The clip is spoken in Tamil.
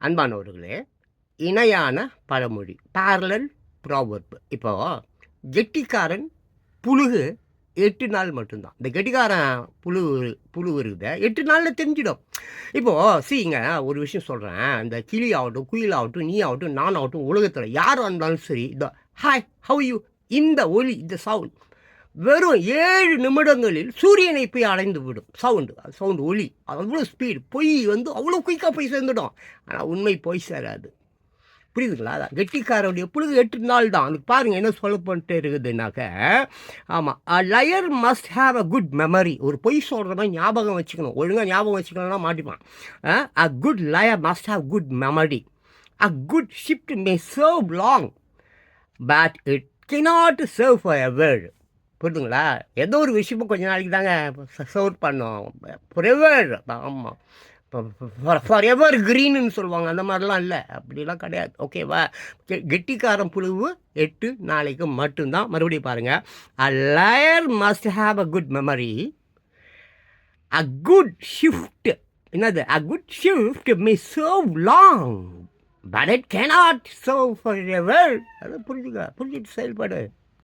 அன்பானவர்களே இணையான பழமொழி பேரலல் ப்ராவர்ப் இப்போ கெட்டிக்காரன் புழுகு எட்டு நாள் மட்டும்தான். இந்த கெட்டிக்காரன் புழு புழு இருக்குது எட்டு நாளில் தெரிஞ்சிடும். இப்போது சீங்க ஒரு விஷயம் சொல்கிறேன் இந்த கிளி ஆகட்டும் குயில் ஆகட்டும் நீ ஆகட்டும் நான் ஆகட்டும் உலகத்தில் யார் வந்தாலும் சரி இந்த ஹாய் ஹவ் யூ இந்த ஒலி இந்த சவுண்ட் வெறும் ஏழு நிமிடங்களில் சூரியனை போய் அடைந்து விடும். சவுண்டு சவுண்டு ஒளி. அவ்வளோ ஸ்பீடு பொய் வந்து அவ்வளோ குயிக்காக போய் சேர்ந்துடும். ஆனால் உண்மை போய் சேராது. புரியுதுங்களா? அதான் கெட்டிக்காரனுடைய புழுது எட்டு நாள் தான். அதுக்கு பாருங்கள் என்ன சொல்ல சொல்லப்பட்டு இருக்குதுனாக்க ஆமாம் liar must have a good memory ஒரு பொய் சொல்கிறவன் ஞாபகம் வச்சுக்கணும். ஒழுங்காக ஞாபகம் வச்சுக்கணும்னா மாட்டிப்பான். A good liar must have good memory a good shift may serve long but it cannot serve for ever புரியுதுங்களா ஏதோ ஒரு விஷயமும் கொஞ்ச நாளைக்கு தாங்க சர்வ் பண்ணோம். ஃபொரெவர் ஆமாம் ஃபார் எவர் க்ரீனுன்னு சொல்லுவாங்க. அந்த மாதிரிலாம் இல்லை. அப்படிலாம் கிடையாது. ஓகேவா கெ- கெட்டிக்காரன் புழுவு எட்டு நாளைக்கு மட்டும்தான். மறுபடியும் பாருங்கள் a liar must have a good memory a good shift என்னது? A good shift me serve long but it cannot serve for ever அதை புரிஞ்சுக்க புரிஞ்சுட்டு செயல்படு.